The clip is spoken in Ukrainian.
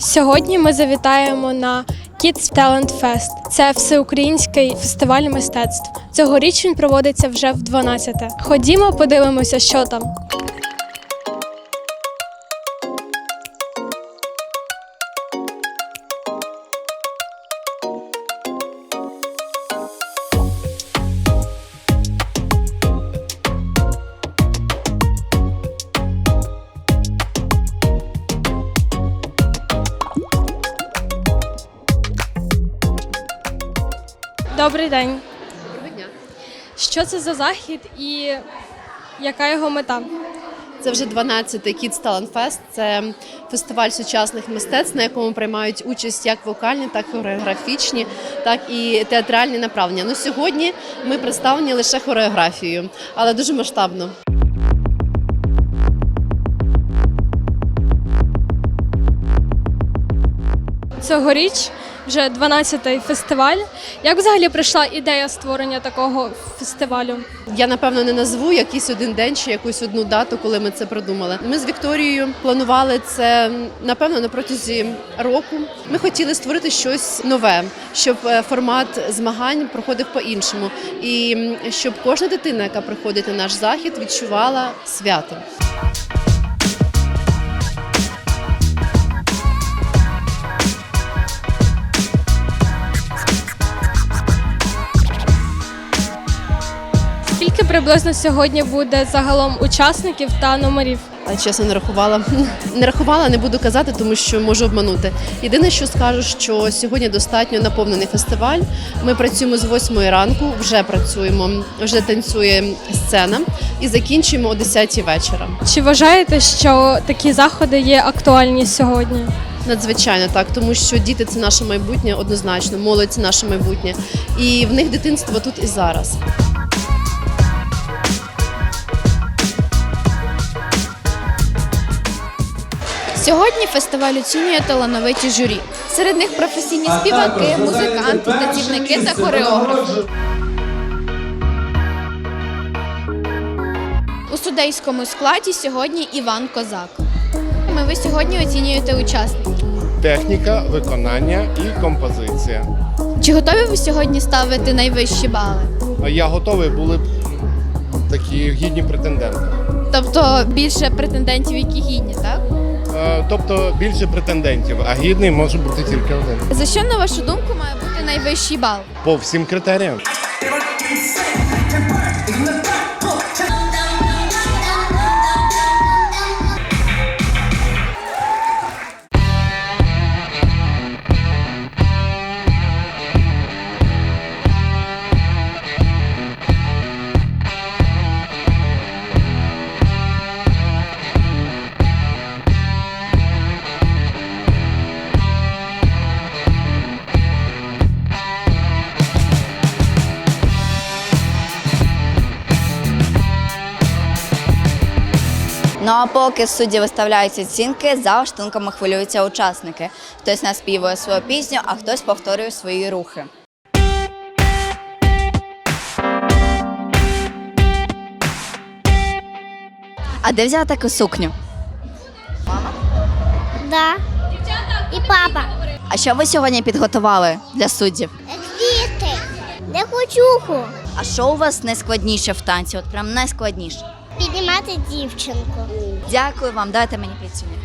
Сьогодні ми завітаємо на Kids Talent Fest. Це всеукраїнський фестиваль мистецтв. Цьогоріч він проводиться вже в 12-те. Ходімо, подивимося, що там. Добрий день. Доброго дня. Що це за захід і яка його мета? Це вже 12-й Kids Talent Fest. Це фестиваль сучасних мистецтв, на якому приймають участь як вокальні, так і хореографічні, так і театральні направлення. Ну сьогодні ми представлені лише хореографією, але дуже масштабно. Цьогоріч вже 12-й фестиваль. Як взагалі прийшла ідея створення такого фестивалю? Я напевно не назву якийсь один день чи якусь одну дату, коли ми це продумали. Ми з Вікторією планували це напевно на протязі року. Ми хотіли створити щось нове, щоб е, формат змагань проходив по-іншому, і щоб кожна дитина, яка приходить на наш захід, відчувала свято. Скільки приблизно сьогодні буде загалом учасників та номерів? Чесно, не рахувала. Не рахувала, не буду казати, тому що можу обманути. Єдине, що скажу, що сьогодні достатньо наповнений фестиваль. Ми працюємо з 8 ранку, вже працюємо, вже танцює сцена і закінчуємо о 10 вечора. Чи вважаєте, що такі заходи є актуальні сьогодні? Надзвичайно так, тому що діти це наше майбутнє, однозначно, молодь це наше майбутнє, і в них дитинство тут і зараз. Сьогодні фестиваль оцінює талановиті журі. Серед них професійні співаки, музиканти, танцівники та хореографи. У судейському складі сьогодні Іван Козак. Ми ви сьогодні оцінюєте учасників. Техніка, виконання і композиція. Чи готові ви сьогодні ставити найвищі бали? Я готовий були б такі гідні претенденти. Тобто більше претендентів, які гідні, так? Е, Тобто більше претендентів, а гідний може бути тільки один. За що, на вашу думку, має бути найвищий бал? По всім критеріям. Ну а поки судді виставляють оцінки, за штунками хвилюються учасники. Хтось наспівує свою пісню, а хтось повторює свої рухи. А де взяти таку сукню? Да. І папа. А що ви сьогодні підготували для суддів? Квіти. Не хочуху. А що у вас найскладніше в танці? От прям найскладніше. Піднімати дівчинку. Дякую вам, дайте мені піцюню.